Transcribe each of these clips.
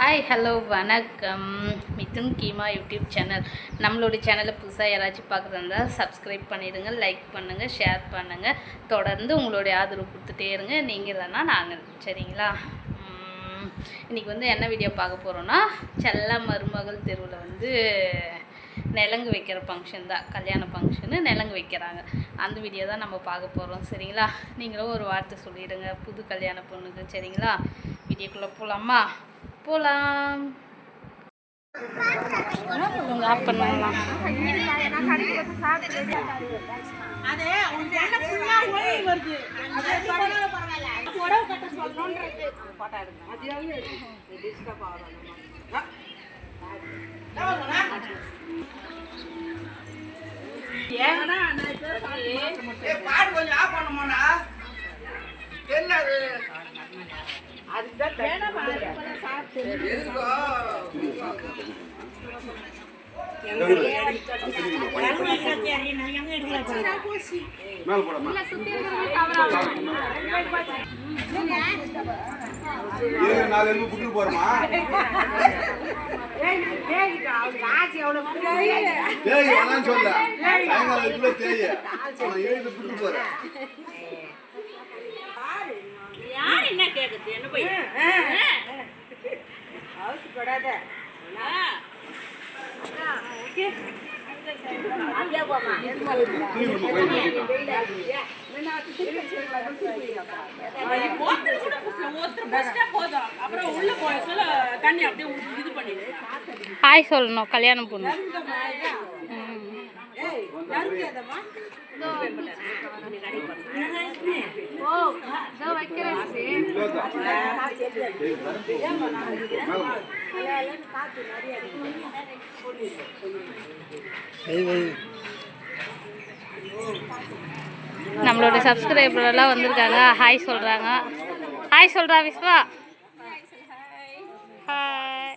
Hi hello வணக்கம். Mithun Keema YouTube channel. நம்மளுடைய சேனலை புதுசாக யாராச்சும் பார்க்குறதா சப்ஸ்கிரைப் பண்ணிடுங்க லைக் பண்ணுங்கள் ஷேர் பண்ணுங்கள் தொடர்ந்து உங்களுடைய ஆதரவு கொடுத்துட்டே இருங்க. நீங்கள் இல்லைன்னா நாங்கள் சரிங்களா? இன்றைக்கி வந்து என்ன வீடியோ பார்க்க போகிறோன்னா செல்ல மருமகள் தெருவில் வந்து நிலங்கு வைக்கிற ஃபங்க்ஷன் தான். கல்யாண ஃபங்க்ஷனு நிலங்கு வைக்கிறாங்க. அந்த வீடியோ தான் நம்ம பார்க்க போகிறோம் சரிங்களா? நீங்களும் ஒரு வார்த்தை சொல்லிடுங்க. புது கல்யாண பொண்ணுக்கு. சரிங்களா? வீடியோக்குள்ளே போகலாமா போகலாம் ஆஃப் பண்ணலாம் போட்டோ கொஞ்சம் ஆஃப் பண்ணுமாண்ணா என்ன அது அதுதான் மேல போடமா ஏழு நாலு எலும்பு புட்டு போறோமா தேய் வேணான்னு சொல்ல சாயங்காலம் இதுக்குள்ள தேய் அவன் ஏழு புட்டு போறேன் யார் என்ன கேக்குது? என்ன போய்? பண்ணிடு ஹாய் சொல்லணும் கல்யாண பொண்ணு. ஏய் நம்மளோட சப்ஸ்கிரைபர் எல்லாம் வந்திருக்காங்க. ஹாய் சொல்கிறாங்க ஹாய் சொல்கிறா விஸ்வா. ஹாய்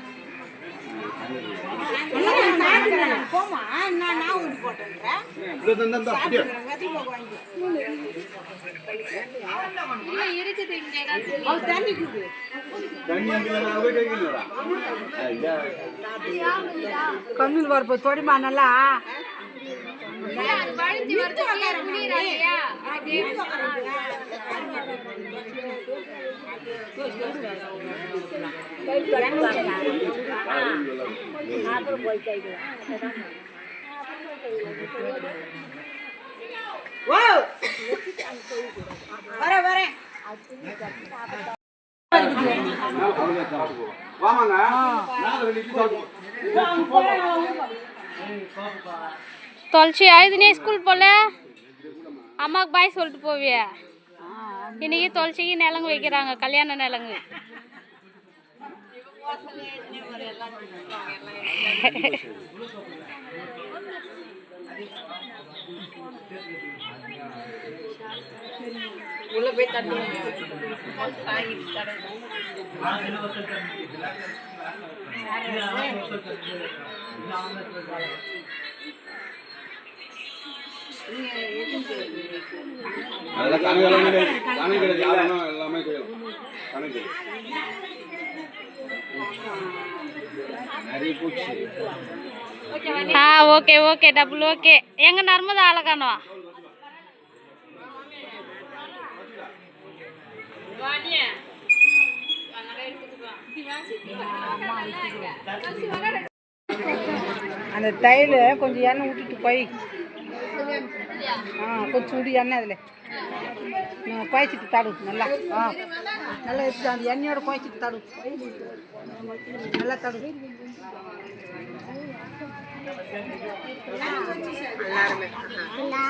போமா நான் நான் ஊட்டி போட்டேன்றேன் தண்ணி குடு தண்ணி இங்க கண்ணில் வரப்போ தொடிமா நல்லா வர வரேன் வாமாங்க தொலைச்சி ஸ்கூல் போல. அம்மாவுக்கு பாய் சொல்லிட்டு போவியா. இன்னைக்கு தொலைச்சிக்கு நிலங்கு வைக்கிறாங்க கல்யாண நிலங்கு. உள்ள போய் தண்ணி அதெல்லாம் கணக்கு. கணக்கு எல்லாமே செய்யலாம். கணக்கு ஆ ஓகே ஓகே டபுள் ஓகே. எங்க நர்மதா அழகானோ அந்த தையல் கொஞ்சம் எண்ணெய் விட்டுட்டு போய் ஆ கொஞ்சம் விடு எண்ணெய் அதில். குழச்சிட்டு தடு நல்லா. ஆ நல்லா எடுத்து அந்த எண்ணெயோட குழச்சிட்டு தடு. நல்லா தடு.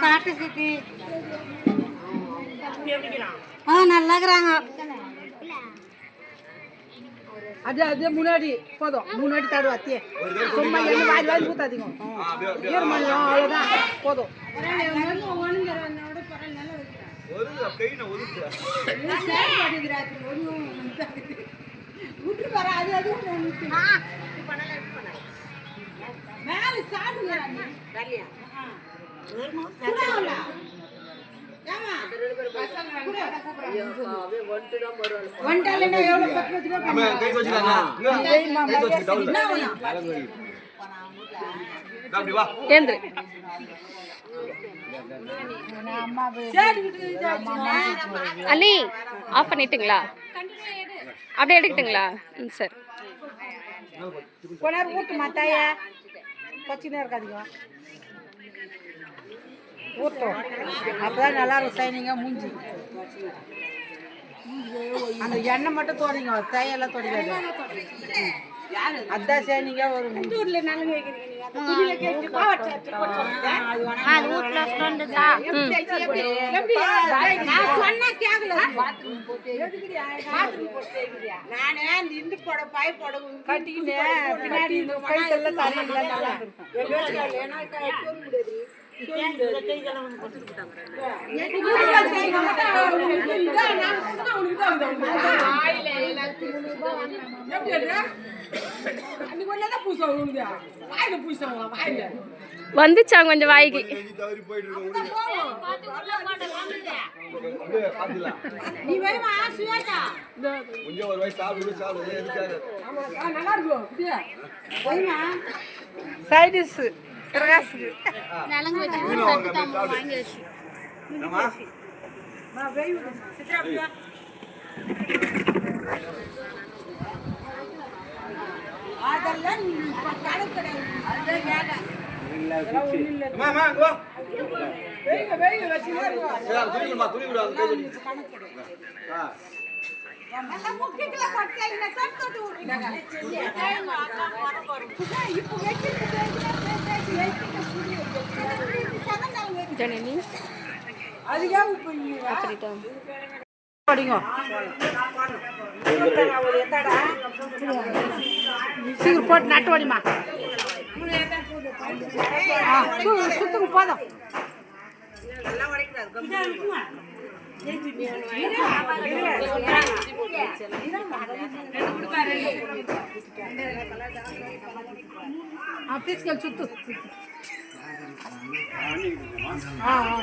சாப்பிட்டு சித்தி. ஆ நல்லா அது அது முன்னாடி போதும். முன்னாடி அத்தியே சும்மா எண்ணெய் வாரி வாரி ஊத்தாதீங்க. ஈரமணி அவ்வளோதான் போதும். வந்துட்டாலே எவ்வளோ ஏந்திரு அண்ணி ஆஃப் பண்ணிட்டுங்களா? அப்படியே எடுக்கட்டுங்களா? ம் சரி. கொஞ்ச நேரம் ஊட்டுமா தாயா பச்சினே இருக்காதீங்க. ஊட்டும் அப்பதான் நல்லா இருக்கும் சைனிங்க மூஞ்சி அந்த எண்ணெய் மட்டும் தோடிங்க தேயெல்லாம் தோடிக்காது அதான் சைனிங்க ஒரு கட்டிக்கினேன் பின்னாடி இந்த கைத்தெல்லாம் தரையில நல்லா இருக்கும் வந்துச்சாங்க கொஞ்சம் வாய்க்கு. கொஞ்சம் ஒரு வயசு சாப்பிடு சைடிஸ் கிரகாசுக்கு மீன் வாங்க, மீன் சாப்பிடு. ஜனனி படிங்க சீக்கிரம் போட்டு நட்டு வடிமா சுத்துக்கு போதும். ఆ, తీసుకెళ్ళి చుట్టూ ఆ, ఆ.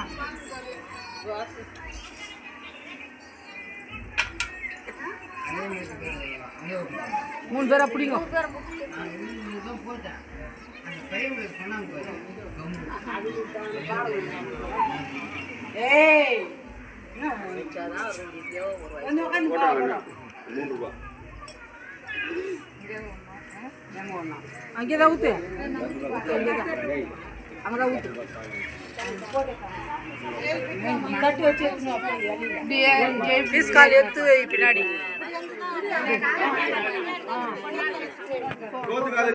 மூணு பேர் அப்படிங்க ஏய் மூணு ரூபா. அங்கேதான் ஊத்து அங்கதான் ஊத்து தட்டி வச்சு கால் எடுத்து வை பின்னாடி சோத்துக்காக